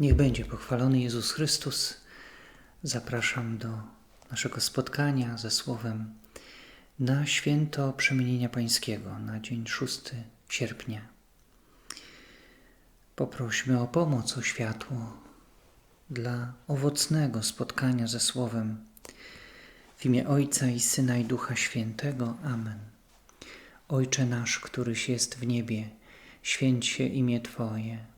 Niech będzie pochwalony Jezus Chrystus. Zapraszam do naszego spotkania ze Słowem na święto Przemienienia Pańskiego, na dzień 6 sierpnia. Poprośmy o pomoc, o światło dla owocnego spotkania ze Słowem. W imię Ojca i Syna i Ducha Świętego. Amen. Ojcze nasz, któryś jest w niebie, święć się imię Twoje,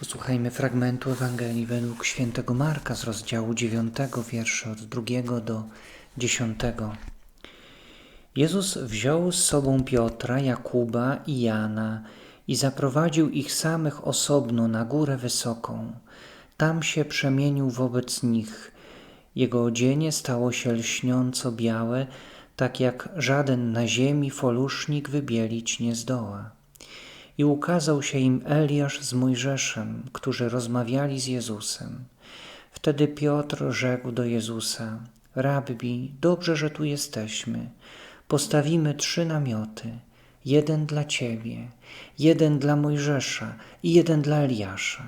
Posłuchajmy fragmentu Ewangelii według świętego Marka z rozdziału 9, wierszy od 2 do 10. Jezus wziął z sobą Piotra, Jakuba i Jana i zaprowadził ich samych osobno na górę wysoką. Tam się przemienił wobec nich. Jego odzienie stało się lśniąco białe, tak jak żaden na ziemi folusznik wybielić nie zdoła. I ukazał się im Eliasz z Mojżeszem, którzy rozmawiali z Jezusem. Wtedy Piotr rzekł do Jezusa: Rabbi, dobrze, że tu jesteśmy. Postawimy trzy namioty: jeden dla ciebie, jeden dla Mojżesza i jeden dla Eliasza.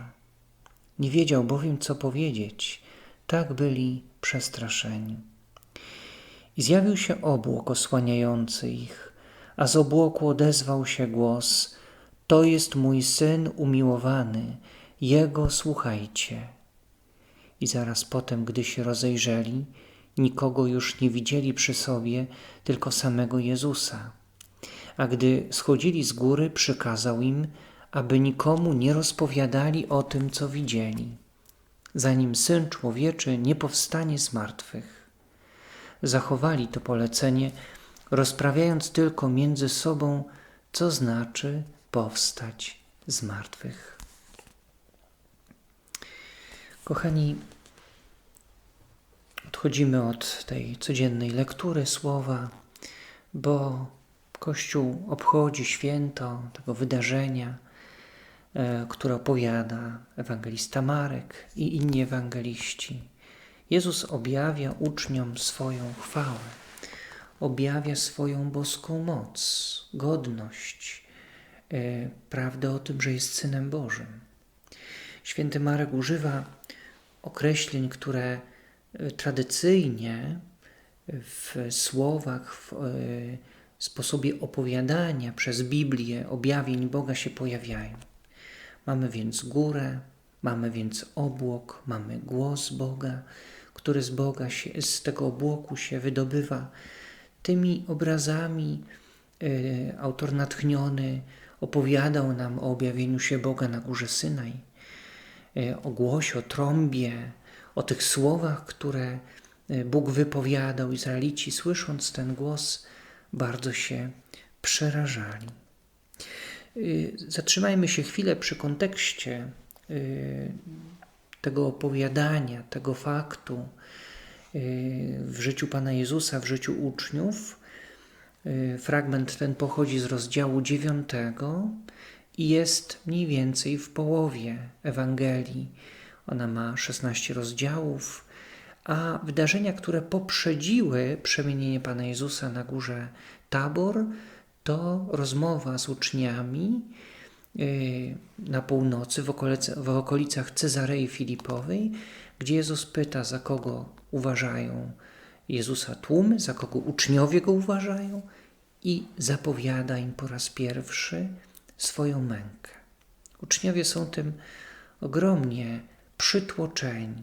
Nie wiedział bowiem, co powiedzieć. Tak byli przestraszeni. I zjawił się obłok osłaniający ich, a z obłoku odezwał się głos: To jest mój syn umiłowany, jego słuchajcie. I zaraz potem, gdy się rozejrzeli, nikogo już nie widzieli przy sobie, tylko samego Jezusa. A gdy schodzili z góry, przykazał im, aby nikomu nie rozpowiadali o tym, co widzieli, zanim syn człowieczy nie powstanie z martwych zachowali to polecenie, rozprawiając tylko między sobą, co znaczy powstać z martwych. Kochani, odchodzimy od tej codziennej lektury słowa, bo Kościół obchodzi święto tego wydarzenia, e, które opowiada ewangelista Marek i inni ewangeliści Jezus objawia uczniom swoją chwałę, objawia swoją boską moc, godność, prawdę o tym, że jest Synem Bożym. Święty Marek używa określeń, które e, tradycyjnie w słowach, w e, sposobie opowiadania przez Biblię objawień Boga się pojawiają. Mamy więc górę, mamy więc obłok, mamy głos Boga, który z Boga, się, z tego obłoku się wydobywa. Tymi obrazami y, autor natchniony opowiadał nam o objawieniu się Boga na górze Synaj, y, o głosie, o trąbie, o tych słowach, które e, Bóg wypowiadał. Izraelici, słysząc ten głos, bardzo się przerażali. Zatrzymajmy się chwilę przy kontekście tego opowiadania, tego faktu w życiu Pana Jezusa, w życiu uczniów. Y, fragment ten pochodzi z rozdziału 9 i jest mniej więcej w połowie Ewangelii. Ona ma 16 rozdziałów, a wydarzenia, które poprzedziły przemienienie Pana Jezusa na górze Tabor, to rozmowa z uczniami, Y, na północy, w, okolicach Cezarei Filipowej, gdzie Jezus pyta, za kogo uważają Jezusa tłumy, za kogo uczniowie go uważają i zapowiada im po raz pierwszy swoją mękę. Uczniowie są tym ogromnie przytłoczeni.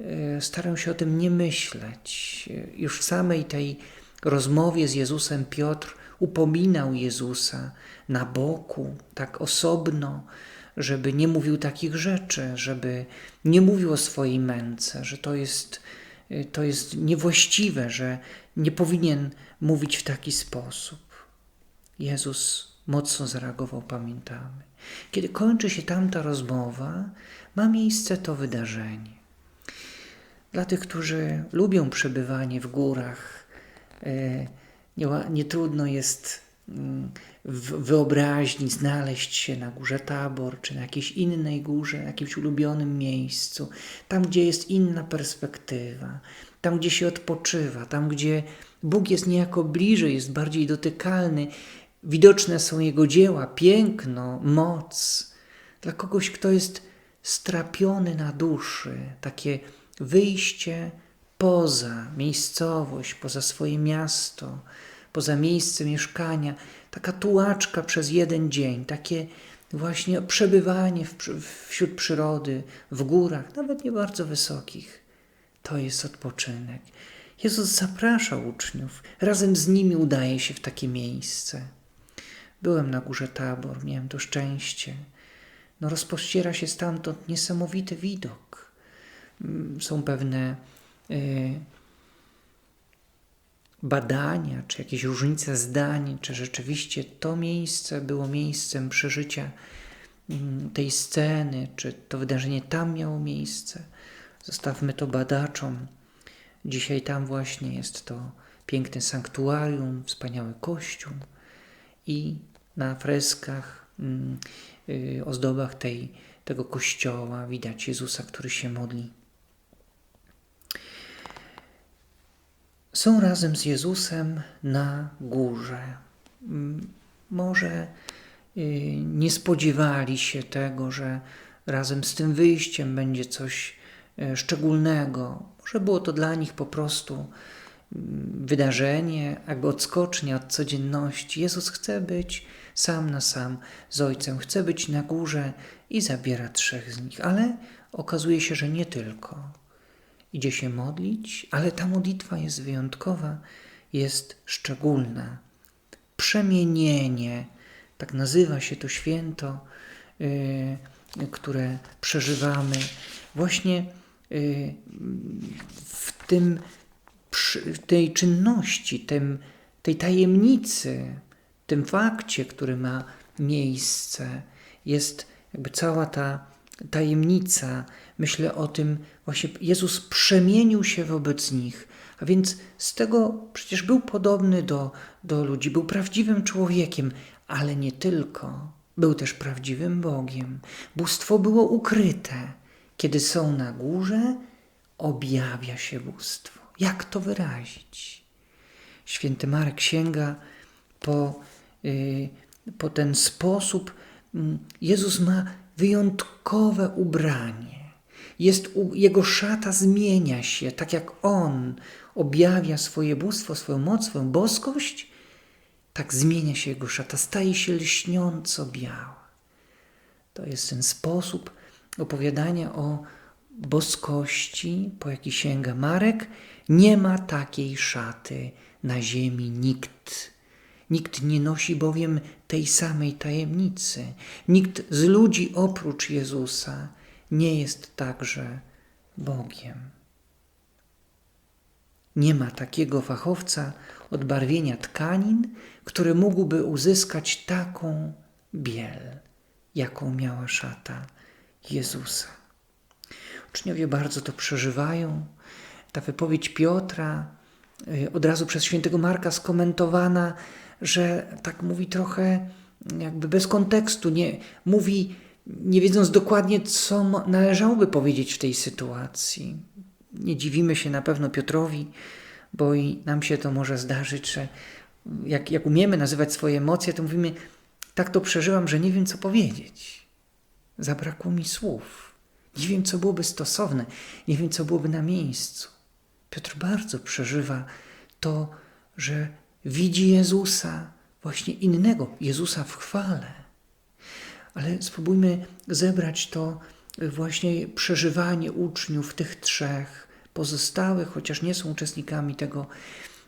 Y, starają się o tym nie myśleć. Y, już w samej tej rozmowie z Jezusem Piotr upominał Jezusa na boku, tak osobno, żeby nie mówił takich rzeczy, żeby nie mówił o swojej męce, że to jest, to jest niewłaściwe, że nie powinien mówić w taki sposób. Jezus mocno zareagował, pamiętamy. Kiedy kończy się tamta rozmowa, ma miejsce to wydarzenie. Dla tych, którzy lubią przebywanie w górach, e, nie, nie trudno jest mm, w wyobraźni znaleźć się na górze Tabor, czy na jakiejś innej górze, jakimś ulubionym miejscu, tam, gdzie jest inna perspektywa, tam, gdzie się odpoczywa, tam, gdzie Bóg jest niejako bliżej, jest bardziej dotykalny, widoczne są Jego dzieła, piękno, moc. Dla kogoś, kto jest strapiony na duszy, takie wyjście poza miejscowość, poza swoje miasto, poza miejsce mieszkania, taka tułaczka przez jeden dzień, takie właśnie przebywanie w, wśród przyrody, w górach, nawet nie bardzo wysokich. To jest odpoczynek. Jezus zaprasza uczniów, razem z nimi udaje się w takie miejsce. Byłem na górze Tabor, miałem to szczęście. No rozpościera się stamtąd niesamowity widok. Mm, są pewne y, badania, czy jakieś różnice zdań, czy rzeczywiście to miejsce było miejscem przeżycia mm, tej sceny, czy to wydarzenie tam miało miejsce. Zostawmy to badaczom. Dzisiaj tam właśnie jest to piękne sanktuarium, wspaniały kościół i na freskach, mm, y, ozdobach tej, tego kościoła widać Jezusa, który się modli. Są razem z Jezusem na górze. Mm, może y, nie spodziewali się tego, że razem z tym wyjściem będzie coś y, szczególnego. Może było to dla nich po prostu wydarzenie, jakby odskocznia od codzienności. Jezus chce być sam na sam z Ojcem, chce być na górze i zabiera trzech z nich, ale okazuje się, że nie tylko. Idzie się modlić, ale ta modlitwa jest wyjątkowa, jest szczególna. Przemienienie, tak nazywa się to święto, yy, które przeżywamy właśnie yy, w tym tej czynności, tym, tej tajemnicy, tym fakcie, który ma miejsce, jest jakby cała ta tajemnica. Myślę o tym, właśnie Jezus przemienił się wobec nich, a więc z tego przecież był podobny do, do ludzi, był prawdziwym człowiekiem, ale nie tylko. Był też prawdziwym Bogiem. Bóstwo było ukryte. Kiedy są na górze, objawia się bóstwo. Jak to wyrazić? Święty Marek sięga po, yy, po ten sposób. Mm, Jezus ma wyjątkowe ubranie. Jest, jego szata zmienia się, tak jak On objawia swoje bóstwo, swoją moc, swoją boskość, tak zmienia się jego szata, staje się lśniąco biała. To jest ten sposób opowiadania o boskości, po jaki sięga Marek, nie ma takiej szaty na ziemi nikt. Nikt nie nosi bowiem tej samej tajemnicy. Nikt z ludzi oprócz Jezusa nie jest także Bogiem. Nie ma takiego fachowca od barwienia tkanin, który mógłby uzyskać taką biel, jaką miała szata Jezusa. Uczniowie bardzo to przeżywają. Ta wypowiedź Piotra, y, od razu przez świętego Marka skomentowana, że tak mówi trochę jakby bez kontekstu, nie, mówi nie wiedząc dokładnie, co należałoby powiedzieć w tej sytuacji. Nie dziwimy się na pewno Piotrowi, bo i nam się to może zdarzyć, że jak, jak umiemy nazywać swoje emocje, to mówimy, tak to przeżyłam, że nie wiem, co powiedzieć. Zabrakło mi słów. Nie wiem, co byłoby stosowne, nie wiem, co byłoby na miejscu. Piotr bardzo przeżywa to, że widzi Jezusa, właśnie innego, Jezusa w chwale. Ale spróbujmy zebrać to właśnie przeżywanie uczniów, tych trzech pozostałych, chociaż nie są uczestnikami tego.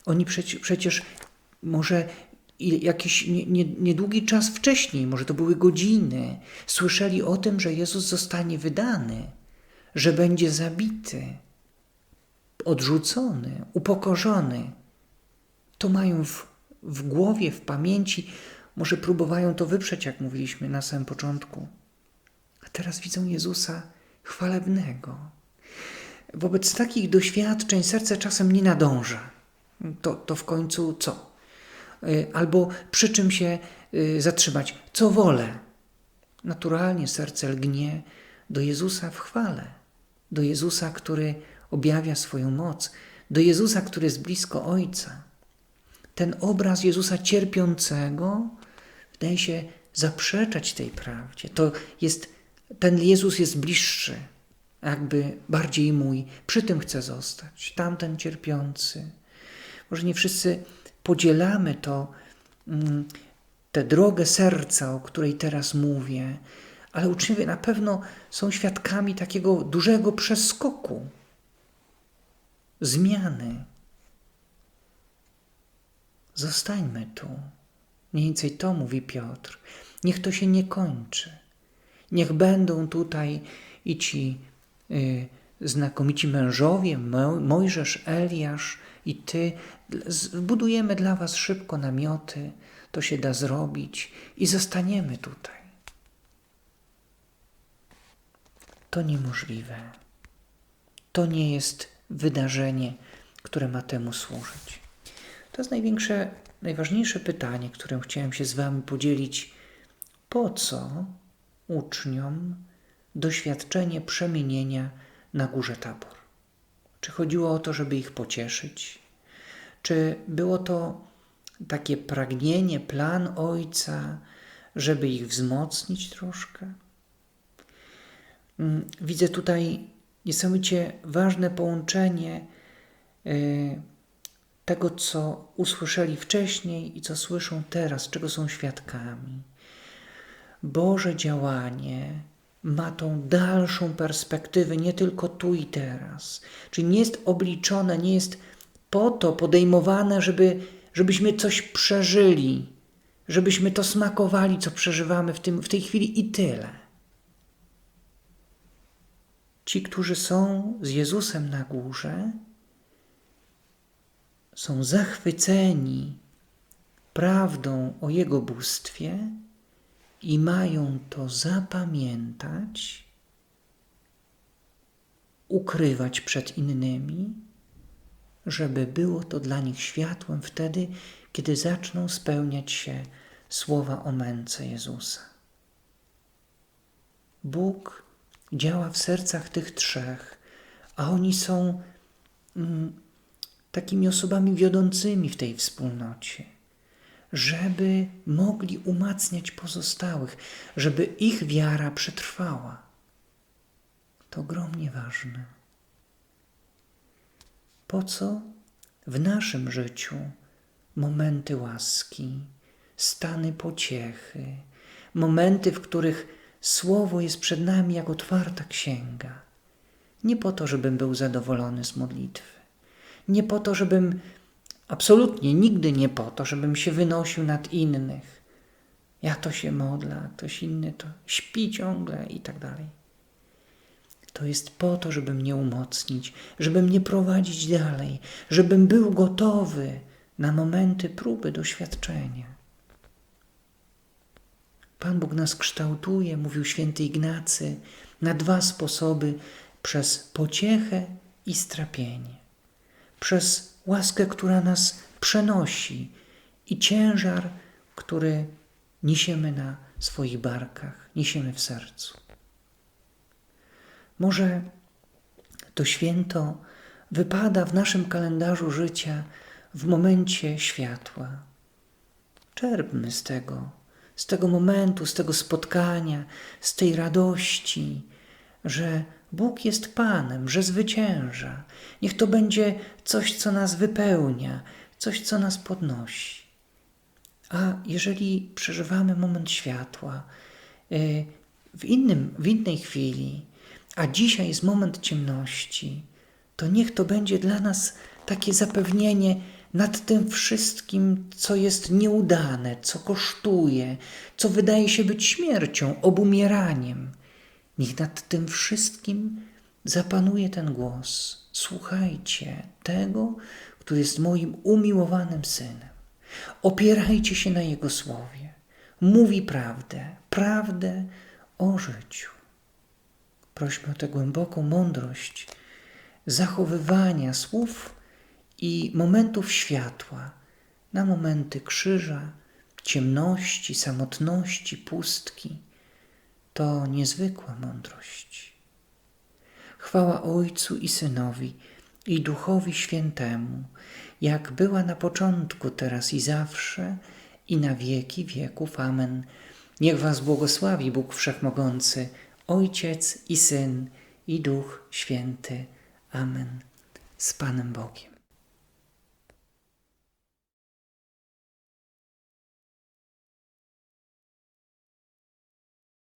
Oni przecież, może jakiś niedługi czas wcześniej, może to były godziny, słyszeli o tym, że Jezus zostanie wydany, że będzie zabity, odrzucony, upokorzony. To mają w, w głowie, w pamięci, może próbowają to wyprzeć, jak mówiliśmy na samym początku. A teraz widzą Jezusa chwalebnego. wobec takich doświadczeń serce czasem nie nadąża. To, to w końcu co? Y, albo przy czym się y, zatrzymać? Co wolę? Naturalnie serce lgnie do Jezusa w chwale, do Jezusa, który objawia swoją moc, do Jezusa, który jest blisko Ojca. Ten obraz Jezusa cierpiącego wydaje się zaprzeczać tej prawdzie. To jest, ten Jezus jest bliższy, jakby bardziej mój. Przy tym chcę zostać. Tamten cierpiący. Może nie wszyscy podzielamy to, mm, tę drogę serca, o której teraz mówię, ale uczniowie na pewno są świadkami takiego dużego przeskoku, zmiany. Zostańmy tu. Mniej więcej to mówi Piotr. Niech to się nie kończy. Niech będą tutaj i ci y, znakomici mężowie, Mojżesz, Eliasz i ty. Zbudujemy dla was szybko namioty, to się da zrobić i zostaniemy tutaj. To niemożliwe. To nie jest wydarzenie, które ma temu służyć. To jest największe, najważniejsze pytanie, którym chciałem się z Wami podzielić. Po co uczniom doświadczenie przemienienia na górze Tabor? Czy chodziło o to, żeby ich pocieszyć? Czy było to takie pragnienie, plan Ojca, żeby ich wzmocnić troszkę? Mm, widzę tutaj niesamowicie ważne połączenie y, tego, co usłyszeli wcześniej i co słyszą teraz, czego są świadkami. Boże działanie ma tą dalszą perspektywę, nie tylko tu i teraz. Czyli nie jest obliczone, nie jest po to podejmowane, żeby, żebyśmy coś przeżyli, żebyśmy to smakowali, co przeżywamy w, tym, w tej chwili i tyle. Ci, którzy są z Jezusem na górze, są zachwyceni prawdą o Jego bóstwie i mają to zapamiętać, ukrywać przed innymi, żeby było to dla nich światłem wtedy, kiedy zaczną spełniać się słowa o męce Jezusa. Bóg działa w sercach tych trzech, a oni są mm, takimi osobami wiodącymi w tej wspólnocie, żeby mogli umacniać pozostałych, żeby ich wiara przetrwała. To ogromnie ważne. Po co w naszym życiu momenty łaski, stany pociechy, momenty, w których Słowo jest przed nami jak otwarta księga. Nie po to, żebym był zadowolony z modlitwy. Nie po to, żebym, absolutnie nigdy nie po to, żebym się wynosił nad innych. Ja to się modlę, a ktoś inny to śpi ciągle i tak dalej. To jest po to, żeby mnie umocnić, żeby mnie prowadzić dalej, żebym był gotowy na momenty próby doświadczenia. Pan Bóg nas kształtuje, mówił święty Ignacy, na dwa sposoby: przez pociechę i strapienie, przez łaskę, która nas przenosi i ciężar, który niesiemy na swoich barkach, niesiemy w sercu. Może to święto wypada w naszym kalendarzu życia w momencie światła. Czerpmy z tego z tego momentu, z tego spotkania, z tej radości, że Bóg jest Panem, że zwycięża. Niech to będzie coś, co nas wypełnia, coś, co nas podnosi. A jeżeli przeżywamy moment światła y, w, innym, w innej chwili, a dzisiaj jest moment ciemności, to niech to będzie dla nas takie zapewnienie, nad tym wszystkim, co jest nieudane, co kosztuje, co wydaje się być śmiercią, obumieraniem. Niech nad tym wszystkim zapanuje ten głos. Słuchajcie tego, który jest moim umiłowanym synem. Opierajcie się na Jego słowie. Mówi prawdę, prawdę o życiu. Prośmy o tę głęboką mądrość zachowywania słów i momentów światła na momenty krzyża, ciemności, samotności, pustki. To niezwykła mądrość. Chwała Ojcu i Synowi i Duchowi Świętemu, jak była na początku, teraz i zawsze, i na wieki wieków. Amen. Niech Was błogosławi Bóg Wszechmogący, Ojciec i Syn i Duch Święty. Amen. Z Panem Bogiem.